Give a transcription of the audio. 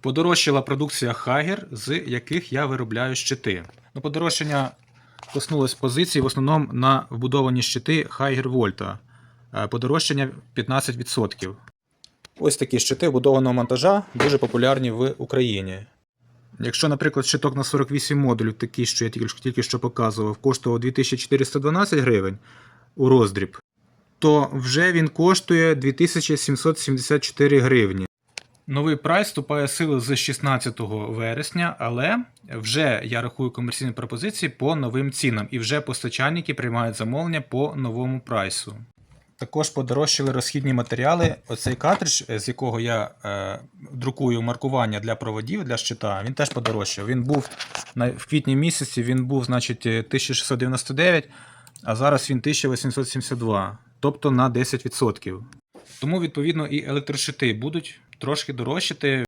Подорожчала продукція Хагер, з яких я виробляю щити. Ну, подорожчання коснулось позицій в основному на вбудовані щити Хайгер Вольта. Е, Подорожчання 15%. Ось такі щити вбудованого монтажа дуже популярні в Україні. Якщо, наприклад, щиток на 48 модулів, такий, що я тільки, тільки що показував, коштував 2412 гривень у роздріб, то вже він коштує 2774 гривні. Новий прайс вступає в силу з 16 вересня, але вже я рахую комерційні пропозиції по новим цінам, і вже постачальники приймають замовлення по новому прайсу. Також подорожчали розхідні матеріали. Оцей картридж, з якого я е, друкую маркування для проводів для щита, він теж подорожчав. Він був в квітні місяці, він був, значить, 1699, а зараз він 1872, тобто на 10%. Тому, відповідно, і електрощити будуть трошки дорожчати.